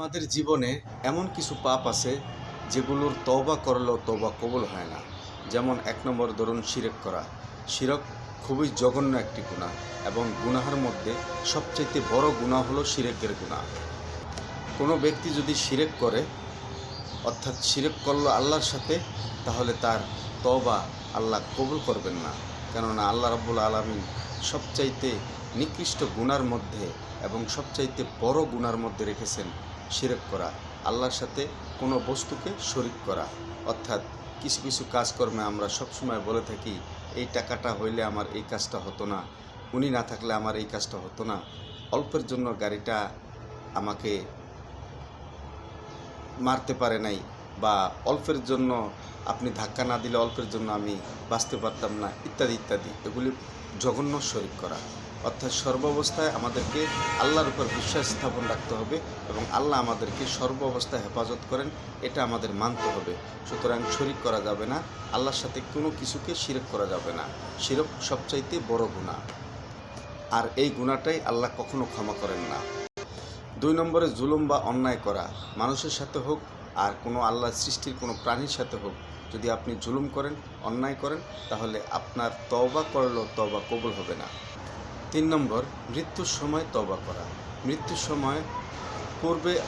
আমাদের জীবনে এমন কিছু পাপ আছে যেগুলোর তওবা করলেও তওবা কবুল হয় না। যেমন এক নম্বর ধরুন শিরেক করা। শিরক খুবই জঘন্য একটি গুণা এবং গুনাহার মধ্যে সবচাইতে বড় গুণা হলো শিরেকের গুণা। কোনো ব্যক্তি যদি শিরেক করে, অর্থাৎ শিরেক করল আল্লাহর সাথে, তাহলে তার তওবা আল্লাহ কবুল করবেন না। কেননা আল্লাহ রাব্বুল আলমিন সবচাইতে নিকৃষ্ট গুনার মধ্যে এবং সবচাইতে বড় গুনার মধ্যে রেখেছেন শিরক করা, আল্লাহর সাথে কোনো বস্তুকে শরিক করা। অর্থাৎ কিছু কিছু কাজকর্মে আমরা সবসময় বলে থাকি, এই টাকাটা হইলে আমার এই কাজটা হতো না, উনি না থাকলে আমার এই কাজটা হতো না। অল্পের জন্য গাড়িটা আমাকে মারতে পারে নাই বা অল্পের জন্য আপনি ধাক্কা না দিলে অল্পের জন্য আমি বাঁচতে পারতাম না, ইত্যাদি ইত্যাদি। এগুলি জঘন্য শরিক করা। অর্থাৎ সর্বাবস্থায় আমাদেরকে আল্লাহর উপর বিশ্বাস স্থাপন রাখতে হবে এবং আল্লাহ আমাদেরকে সর্ব অবস্থায় হেফাজত করেন, এটা আমাদের মানতে হবে। সুতরাং শরিক করা যাবে না, আল্লাহর সাথে কোনো কিছুকে শিরক করা যাবে না। শিরক সবচাইতে বড় গুণা আর এই গুণাটাই আল্লাহ কখনো ক্ষমা করেন না। দুই নম্বরে জুলুম বা অন্যায় করা, মানুষের সাথে হোক আর কোনো আল্লাহ সৃষ্টির কোনো প্রাণীর সাথে হোক। যদি আপনি জুলুম করেন, অন্যায় করেন, তাহলে আপনার তওবা করলেও তওবা কবুল হবে না। তিন নম্বর, মৃত্যুর সময় তবা করা। মৃত্যুর সময় পূর্বে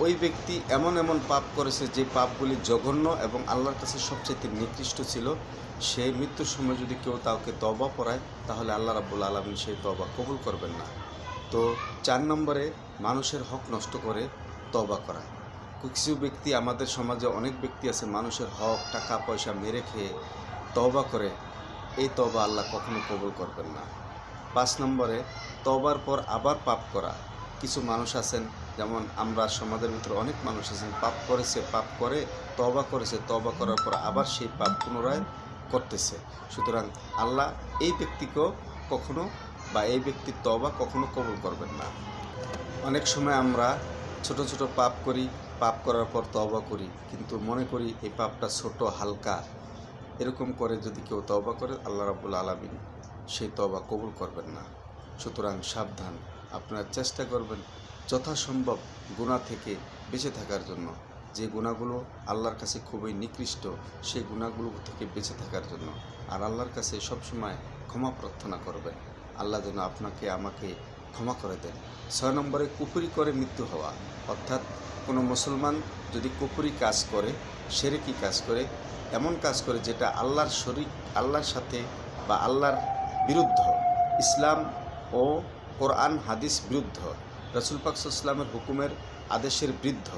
ওই ব্যক্তি এমন এমন পাপ করেছে যে পাপগুলি জঘন্য এবং আল্লাহর কাছে সবচেয়ে নিকৃষ্ট ছিল। সেই মৃত্যুর সময় যদি কেউ তাকে তবা পড়ায় তাহলে আল্লাহ রাবুল আলমিন সেই তবা কবুল করবেন না। তো চার নম্বরে, মানুষের হক নষ্ট করে তবা করা। কিছু ব্যক্তি আমাদের সমাজে অনেক ব্যক্তি আছে, মানুষের হক, টাকা, পয়সা মেরে খেয়ে তবা করে। এই তবা আল্লাহ কখনো কবুল করবেন না। পাঁচ নম্বরে তবার পর আবার পাপ করা। কিছু মানুষ আছেন, যেমন আমরা সমাজের ভিতরে অনেক মানুষ আছেন, পাপ করেছে, পাপ করে তবা করেছে তবা করার পর আবার সেই পাপ পুনরায় করতেছে। সুতরাং আল্লাহ এই ব্যক্তিকেও কখনো বা এই ব্যক্তির তবা কখনো কবুল করবেন না। অনেক সময় আমরা ছোট ছোট পাপ করি, পাপ করার পর তবা করি, কিন্তু মনে করি এই পাপটা ছোট, হালকা। এরকম করে যদি কেউ তবা করে, আল্লাহ রাবুল আলমিন সেই তবা কবুল করবেন না। সুতরাং সাবধান, আপনারা চেষ্টা করবেন যথাসম্ভব গুণা থেকে বেঁচে থাকার জন্য। যে গুণাগুলো আল্লাহর কাছে খুবই নিকৃষ্ট, সেই গুণাগুলো থেকে বেঁচে থাকার জন্য। আর আল্লাহর কাছে সবসময় ক্ষমা প্রার্থনা করবেন। আল্লাহ যেন আপনাকে, আমাকে ক্ষমা করে দেন। ছয় নম্বরে কুপুরি করে মৃত্যু হওয়া। অর্থাৎ কোনো মুসলমান যদি কুপুরি কাজ করে, সেরেকি কাজ করে, এমন কাজ করে যেটা আল্লাহর শরিক, আল্লাহর সাথে বা আল্লাহর বিরুদ্ধ। ইসলাম ও কোরআন হাদিস বিরুদ্ধ। রসুল পাকসাল্লামের হুকুমের আদেশের বৃদ্ধ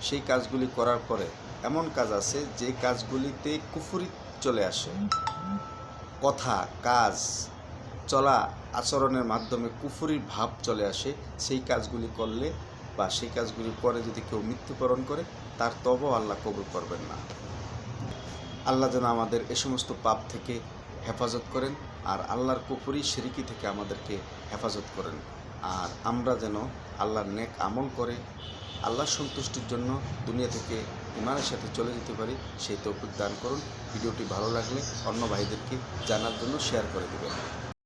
সেই কাজগুলি করার পরে এমন কাজ আছে যে কাজগুলিতে কুফুরি চলে আসে। কথা, কাজ, চলা, আচরণের মাধ্যমে কুফুরির ভাব চলে আসে। সেই কাজগুলি করলে বা সেই কাজগুলি করে যদি কেউ মৃত্যুবরণ করে, তার তবও আল্লাহ কবুল করবেন না। আল্লাহ যেন আমাদের এ সমস্ত পাপ থেকে হেফাজত করেন। আর আল্লাহর কুফুরি সিরিকি থেকে আমাদেরকে হেফাজত করেন। আর আমরা যেন আল্লাহর নেক আমল করে, আল্লাহর সন্তুষ্টির জন্য দুনিয়া থেকে ইমানের সাথে চলে যেতে পারি, সেই তৌফিক দান করুন। ভিডিওটি ভালো লাগলে অন্য ভাইদেরকে জানার জন্য শেয়ার করে দেবেন।